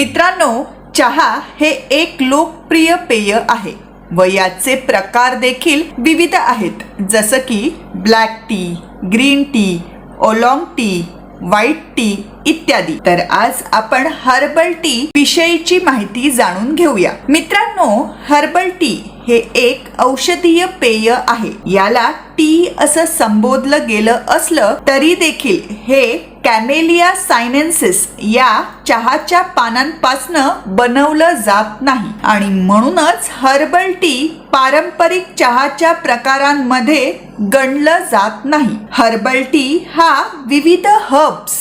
मित्रांनो चहा हे एक लोकप्रिय पेय आहे. व याचे प्रकार देखील विविध आहेत. जसं की black tea green tea oolong tea white tea इत्यादी. तर आज आपण हर्बल टी विषयीची माहिती जाणून घेऊया. मित्रांनो हर्बल टी हे एक औषधीय पेय आहे. याला टी असं संबोधलं गेलं असलं तरी देखील हे कॅमेलिया सायनेन्सिस या चहाच्या पानांपासनं बनवलं जात नाही. आणि म्हणूनच हर्बल टी पारंपरिक चहाच्या प्रकारांमध्ये गणलं जात नाही. हर्बल टी हा विविध हर्ब्स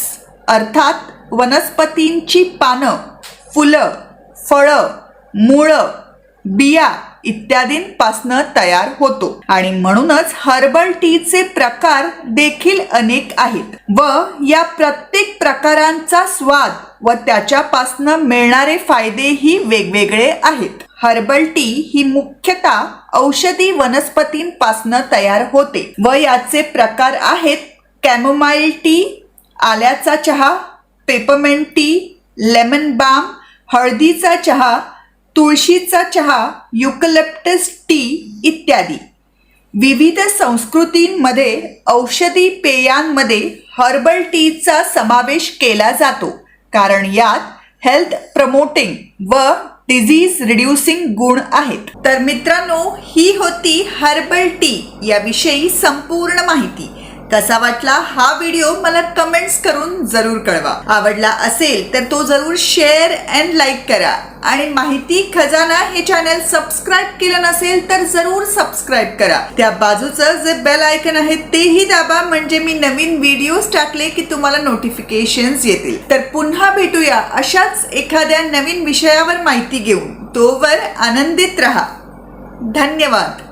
अर्थात वनस्पतींची पानं फुलं फळं मुळं बिया इत्यादींपासनं तयार होतो. आणि म्हणूनच हर्बल टीचे प्रकार देखील अनेक आहेत. व या प्रत्येक प्रकारांचा स्वाद व त्याच्यापासनं मिळणारे फायदेही वेगवेगळे आहेत. हर्बल टी ही मुख्यतः औषधी वनस्पतींपासनं तयार होते. व याचे प्रकार आहेत कॅमोमाइल टी आल्याचा चहा पेपरमेंट टी लेमन बाम हळदीचा चहा तुळशीचा चहा युकलेप्टस टी इत्यादी. विविध संस्कृतींमध्ये औषधी पेयांमध्ये हर्बल टीचा समावेश केला जातो. कारण यात हेल्थ प्रमोटिंग व डिझीज रिड्युसिंग गुण आहेत. तर मित्रांनो ही होती हर्बल टी याविषयी संपूर्ण माहिती. कसा वाटला हा व्हिडिओ मला कमेंट्स करून जरूर कळवा. आवडला असेल तर तो जरूर शेअर अँड लाईक करा. आणि माहिती खजाना हे चॅनल सबस्क्राईब केलं नसेल तर जरूर सबस्क्राईब करा. त्या बाजूचं जे बेल आयकन आहे तेही दाबा म्हणजे मी नवीन व्हिडिओज टाकले की तुम्हाला नोटिफिकेशन्स येतील. तर पुन्हा भेटूया अशाच एखाद्या नवीन विषयावर माहिती घेऊन. तोवर आनंदित राहा. धन्यवाद.